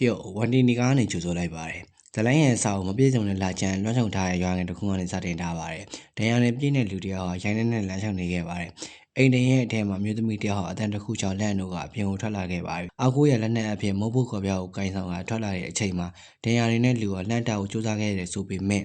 ပြုတ်ဝန်တီနီကားကနေကြိုဆိုလိုက်ပါတယ်။ဇလိုင်းရဲ့အစာကိုမပြည့်စုံတဲ့လာချန်လွှမ်းခြုံထားတဲ့ရွာငယ်တစ်ခုကနေစတင်ထားပါတယ်။ဒဏ်ရာနဲ့ပြည့်တဲ့လူတစ်ယောက်ဟာရိုင်းနေနဲ့လမ်းလျှောက်နေခဲ့ပါတယ်။အိမ်တင်ရဲ့အထက်မှာမြို့သမီးတစ်ယောက်ဟာအတန်တစ်ခုချောင်းလက်တို့ကအပြင်ကိုထွက်လာခဲ့ပါတယ်။အောက်ကိုရလက်နဲ့အပြင်မိုးဖို့ခေါ်ပြောက်ကိုကင်ဆောင်ကထွက်လာတဲ့အချိန်မှာဒဏ်ရာတွေနဲ့လူကလှမ်းတာကိုစူးစမ်းခဲ့တယ်ဆိုပေမဲ့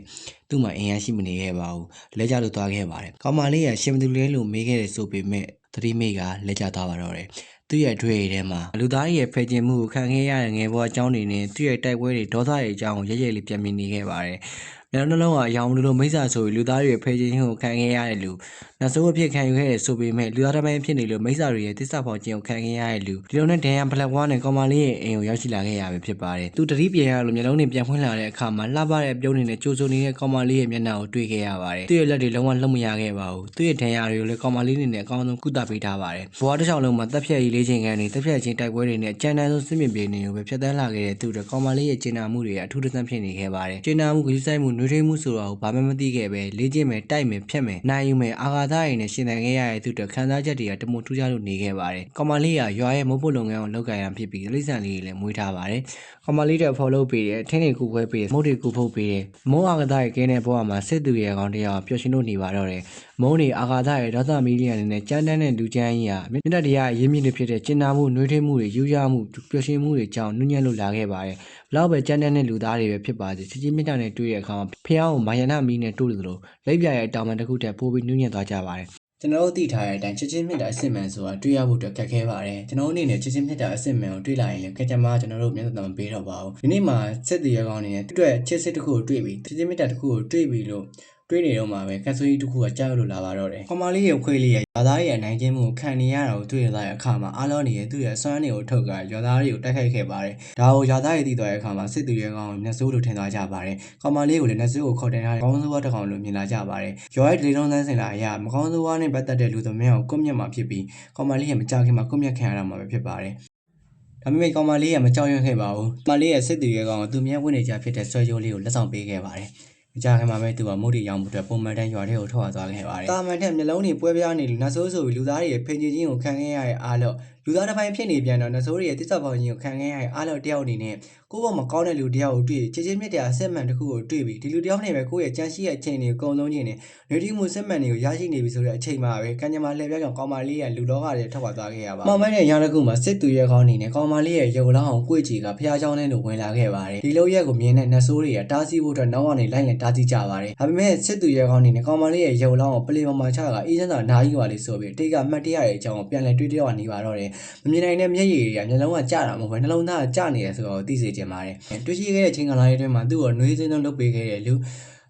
သူ့မှာအင်အားရှိမနေခဲ့ပါဘူး။လက်ကျလို့သွားခဲ့ပါတယ်။ကောင်မလေးကရှင်မသူလေးလို့မေးခဲ့တယ်ဆိုပေမဲ့သတိမေ့ကလက်ကျသွားပါတော့တယ်။ သူ့ရဲ့အတွေ့အထဲမှာလူသားရဲ့ဖယ်ကျင်မှုကိုခံခဲ့ရတဲ့ငယ်ဘဝအကြောင်းတွေနဲ့သူ့ရဲ့တိုက်ပွဲတွေဒေါသတွေအကြောင်းကိုရဲရဲလေးပြန်မြင်နေခဲ့ပါတယ်။ မျက်လုံးနှလုံးကအယောင်လူလိုမိစ္ဆာဆိုပြီးလူသားတွေရဲ့ဖယ်ကျင်ခြင်းကိုခံခဲ့ရတဲ့လူနောက်ဆုံးအဖြစ်ခံယူခဲ့တဲ့ဆိုပေမဲ့လူသားတစ်ပိုင်းဖြစ်နေလို့မိစ္ဆာတွေရဲ့တစ္ဆာဖော်ခြင်းကိုခံခဲ့ရတဲ့လူဒီလိုနဲ့ဒန်ယန်ဘလက်ဝါနဲ့ကောင်မလေးရဲ့အိမ်ကိုရောက်ရှိလာခဲ့ရပြီဖြစ်ပါတယ်။သူတတိပြန်ရလို့မျက်လုံးတွေပြန်ဖွင့်လာတဲ့အခါမှာလှပတဲ့ပြုံးနေနဲ့ကြိုးစုံနေတဲ့ကောင်မလေးရဲ့မျက်နှာကိုတွေ့ခဲ့ရပါတယ်။သူ့ရဲ့လက်တွေလုံးဝလှုပ်မရခဲ့ပါဘူး။သူ့ရဲ့ဒန်ယာတွေကိုလည်းကောင်မလေးနေနဲ့အကောင်းဆုံးကုသပေးထားပါတယ်။ဘဝတစ်လျှောက်လုံးမှာတက်ဖြတ်ရေးလေးချိန်ကနေတက်ဖြတ်ခြင်းတိုက်ပွဲတွေနဲ့ကြမ်းတမ်းဆုံးစစ်မြေပြင်တွေကိုပဲဖျက်ဆီးလာခဲ့တဲ့သူတို့ကောင်မလေးရဲ့ကျင်နာမှုတွေကအထူးသဖြင့်ဖြစ်နေခဲ့ပါတယ်။ကျင်နာမှုကယူဆိုင်မှုနှွေးထွေးမှုဆိုတာကိုဘာမှမသိခဲ့ပဲလေးကျင့်မယ်တိုက်မယ်ဖြတ်မယ်နိုင်ယူမယ်အာဃာတရည်နဲ့ရှင်သန်ခဲ့ရတဲ့သူတို့ခံစားချက်တွေကတမို့ထူးခြားလို့နေခဲ့ပါတယ်။ကောင်မလေးကရွာရဲ့မုတ်ဖို့လုပ်ငန်းကိုလုပ်ကိုင်ရဖြစ်ပြီးလိမ့်ဆန်လေးတွေလည်းမွေးထားပါတယ်။ကောင်မလေးတွေဖော်လုပ်ပေးတယ်ထင်းတွေကူခွဲပေးတယ်မုတ်တွေကူဖုတ်ပေးတယ်မုံအာဃာတရဲ့ကင်းတဲ့ဘဝမှာစစ်သူရဲ့ကောင်တရားပျော်ရွှင်လို့နေပါတော့တယ်။မုံတွေအာဃာတရဲ့ဒေါသမီလီယံတွေနဲ့ကြမ်းတမ်းတဲ့လူချမ်းကြီးဟာမြင့်တက်တရားရင်းမြစ်တွေဖြစ်တဲ့ကျင်နာမှုနှွေးထွေးမှုတွေယူရမှုပျော်ရွှင်မှုတွေကြောင့်နုညံ့လို့လာခဲ့ပါတယ်။ဘ လောက်ပဲကြမ်းတမ်းတဲ့လူသားတွေပဲဖြစ်ပါစေချစ်ချင်းမြတ်တာနဲ့တွေ့တဲ့အခါမှာဖះကိုမာယနာမီနဲ့တို့လို့လို့လက်ပြရဲ့တောင်ပန်တစ်ခုတည်းပိုးပြီးနုညံ့သွားကြပါတယ်။ကျွန်တော်တို့သိထားတဲ့အတိုင်းချစ်ချင်းမြတ်တာအစစ်မှန်ဆိုတာတွေ့ရဖို့အတွက်ခက်ခဲပါတယ်ကျွန်တော်တို့အနေနဲ့ချစ်ချင်းမြတ်တာအစစ်မှန်ကိုတွေ့လာရင်လည်းခက်ကြမှာကျွန်တော်တို့မျက်နှာမပေးတော့ပါဘူးဒီနေ့မှာစစ်တီရကောင်းအနေနဲ့သူ့အတွက်ချစ်စစ်တစ်ခုကိုတွေ့ပြီးချစ်ချင်းမြတ်တာတစ်ခုကိုတွေ့ပြီးလို့ တွေးနေတော့မှာပဲကတ်ဆိုကြီးတစ်ခုကကြောက်လို့လာပါတော့တယ်။ကွန်မာလေးရဲ့ခွေးလေးရဲ့ရွာသားရဲ့အနိုင်ကျင့်မှုကိုခံနေရတာကိုတွေ့ရတဲ့အခါမှာအားလုံးနေရဲ့သူ့ရဲ့အစွမ်းတွေကိုထုတ်ကရွာသားတွေကိုတိုက်ခိုက်ခဲ့ပါတယ်။ဒါကိုရွာသားတွေသိသွားတဲ့အခါမှာစစ်သူရဲကောင်ကိုမျက်စိုးလိုထင်သွားကြပါတယ်။ကွန်မာလေးကိုလည်းမျက်စိုးကိုခေါ်တင်ထားတဲ့ကောင်းစိုးဝါတစ်ကောင်လိုမြင်လာကြပါတယ်။ရွာရဲ့ဒေလုံးသန်းစင်လာအရာမကောင်းစိုးဝါနဲ့ပတ်သက်တဲ့လူသမင်းကိုကွပ်မျက်မှာဖြစ်ပြီးကွန်မာလေးရဲ့မကြခင်မှာကွပ်မျက်ခံရတာမှာပဲဖြစ်ပါတယ်။ဒါပေမဲ့ကောင်မလေးကမကြောက်ရွံ့ခဲ့ပါဘူး။ကောင်မလေးရဲ့စစ်တီရဲကောင်ကသူမြဲဝင်နေကြဖြစ်တဲ့ဆွဲကြိုးလေးကိုလက်ဆောင်ပေးခဲ့ပါတယ်။ မကြခင်မှာပဲသူကမုတ်တီရောင်မှုအတွက်ပုံမှန်တန်းရွာထဲကိုထွက်သွားခဲ့ပါတယ်။တာမန်ထက်မျိုးလုံးတွေပွဲပြားနေလို့နတ်ဆိုးဆိုပြီးလူသားတွေရဲ့ဖိန်ချခြင်းကိုခံခဲ့ရတဲ့အားလို့ လူသားတစ်ပိုင်းဖြစ်နေပြန်တော့နှစိုးရဲ့တိစ္ဆာပေါင်းကြီးကိုခံခဲ့ရတဲ့အားလုံးတယောက်အနေနဲ့ကိုယ့်ဘက်မကောင်းတဲ့လူတယောက်ကိုတွေ့ချင်းချင်းမြတ်တရားစစ်မှန်တစ်ခုကိုတွေ့ပြီးဒီလူတယောက်နဲ့ပဲကိုယ့်ရဲ့ကြမ်းရှိတဲ့အချိန်တွေကိုအကုန်လုံးချင်းနဲ့နေတိမှုစစ်မှန်တွေကိုရရှိနေပြီဆိုတဲ့အချိန်မှာပဲကံကြမ္မာလှည့်ပြကြောင်ကောင်မလေးရဲ့လူလောကတွေထွက်ခွာသွားခဲ့ရပါ။မောင်မိုင်းရဲ့ရောင်တစ်ခုမှာစစ်သူရဲကောင်းအနေနဲ့ကောင်မလေးရဲ့ရုပ်လောင်းအောင်ကိုယ့်ကြည်ကဖျားချောင်းထဲကိုဝင်လာခဲ့ပါတယ်။ဒီလိုရက်ကိုမြင်တဲ့နှစိုးတွေကတားဆီးဖို့အတွက်နောက်ကနေလိုက်ရင်တားဆီးကြပါတယ်။ဒါပေမဲ့စစ်သူရဲကောင်းအနေနဲ့ကောင်မလေးရဲ့ရုပ်လောင်းကိုပလေပေါ်မှာချကအေးစန်းသာနားကြီးပါလေဆိုပြီးတိတ်ကမှတ်တရတဲ့အကြောင်းကိုပြန်လည်တွေးတောနေပါတော့တယ်မမြင်နိုင်တဲ့မျက်ရည်တွေကမျက်လုံးကကျတာမဟုတ်ဘဲနှလုံးသားကကျနေတယ်ဆိုတော့သိစေချင်ပါတယ်။တွေ့ရှိခဲ့တဲ့ချိန်ကာလလေးအတွင်းမှာသူ့ကိုနှွေးစင်းလုံးလုပ်ပေးခဲ့တဲ့လူ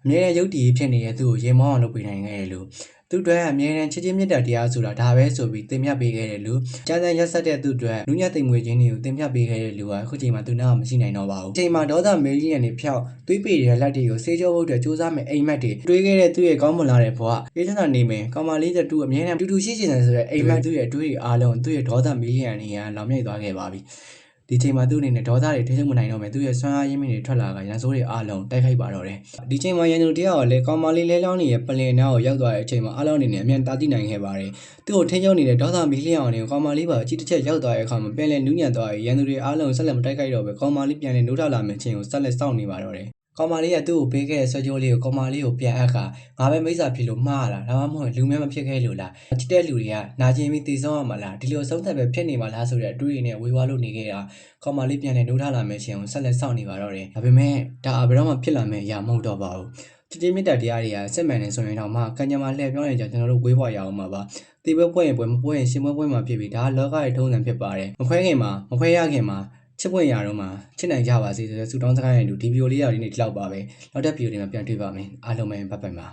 အမြဲတမ်းရုပ်တည်ဖြစ်နေတဲ့သူ့ကိုရေမောင်းအောင်လုပ်ပေးနိုင်ခဲ့တဲ့လူ သူ့အတွက်အမြဲတမ်းချစ်ချင်းမြတ်တာတရားဆိုတာဒါပဲဆိုပြီးသင်ပြပေးခဲ့တဲ့လူကျန်းစံရက်ဆက်တဲ့သူ့အတွက်နူးညံ့သိမ်မွေခြင်းတွေကိုသင်ပြပေးခဲ့တဲ့လူကအခုချိန်မှာသူနာမရှိနိုင်တော့ပါဘူး။ချိန်မှာဒေါသမေးလီယံတွေဖြောက်သွေးပေတဲ့လက်တွေကိုဆေးကြောဖို့အတွက်စူးစမ်းမဲ့အိမ်မက်တွေတွေးခဲ့တဲ့သူ့ရဲ့ကောင်းမွန်လာတဲ့ဘဝအေးချမ်းသာနေမယ်။ကောင်မလေးတူအမြဲတမ်းတူတူရှိချင်တယ်ဆိုတဲ့အိမ်မက်သူ့ရဲ့အတွေးတွေအားလုံးသူ့ရဲ့ဒေါသမေးလီယံတွေကလောင်မြိုက်သွားခဲ့ပါပြီ။ ဒီချိန်မှာသူ့အနေနဲ့ဒေါသတွေထိချုပ်မနိုင်တော့မယ်သူ့ရဲ့ဆွမ်းအားရင်းမြစ်တွေထွက်လာကရန်စိုးတွေအားလုံးတိုက်ခိုက်ပါတော့တယ်ဒီချိန်မှာရန်သူတယောက်ကလည်းကောင်မလေးလဲလောင်းနေတဲ့ပလင်နာကိုရောက်သွားတဲ့အချိန်မှာအားလုံးအနေနဲ့အမြန်တားတိနိုင်ခဲ့ပါတယ်သူ့ကိုထိချုပ်နေတဲ့ဒေါသမီလျောင်တွေကိုကောင်မလေးပါအကြည့်တစ်ချက်ရောက်သွားတဲ့အခါမှာပြန်လဲနူးညံ့သွားပြီးရန်သူတွေအားလုံးဆက်လက်မတိုက်ခိုက်တော့ပဲကောင်မလေးပြန်လဲနှိုးထလာမယ့်အချိန်ကိုဆက်လက်စောင့်နေပါတော့တယ် ကောင်မလေးကသူ့ကိုပေးခဲ့တဲ့ဆွဲကြိုးလေးကိုကောင်မလေးကိုပြန်အပ်ခါငါပဲမိစ္ဆာဖြစ်လို့မှားလာဒါမှမဟုတ်လူမဲမဖြစ်ခဲ့လို့လားချစ်တဲ့လူတွေကနာကျင်ပြီးတည်ဆုံးရမှာလားဒီလိုဆုံးသက်ပဲဖြစ်နေမှာလားဆိုတဲ့အတွေးနဲ့ဝေဝါလို့နေခဲ့တာကောင်မလေးပြန်လဲနှိုးထားလာမယ့်ရှင်ကိုဆက်လက်စောင့်နေပါတော့တယ်ဒါပေမဲ့ဒါအဘယ်တော့မှဖြစ်လာမယ့်အရာမဟုတ်တော့ပါဘူးချစ်ချင်းမြတ်တဲ့တရားတွေကစစ်မှန်နေဆိုရင်တော့မှကံကြမ္မာလှည့်ပြောင်းနေကြကျွန်တော်တို့ဝေးပွားရအောင်ပါပါတေပွဲပွဲရင်ပွဲမပွဲရင်ရှင်ပွဲပွဲမှာဖြစ်ပြီးဒါလောကရဲ့ထုံးစံဖြစ်ပါတယ်မခွဲခင်မှာမခွဲရခင်မှာ ချစ်ပွင့်ရတော့မှချစ်နိုင်ကြပါစေဆိုတဲ့ဆုတောင်းစကားရည်လူဒီဗီဒီယိုလေးရဒီနေ့ဒီလောက်ပါပဲနောက်တဲ့ဗီဒီယိုတွေမှာပြန်တွေ့ပါမယ်အားလုံးပဲဘတ်ပိုင်ပါ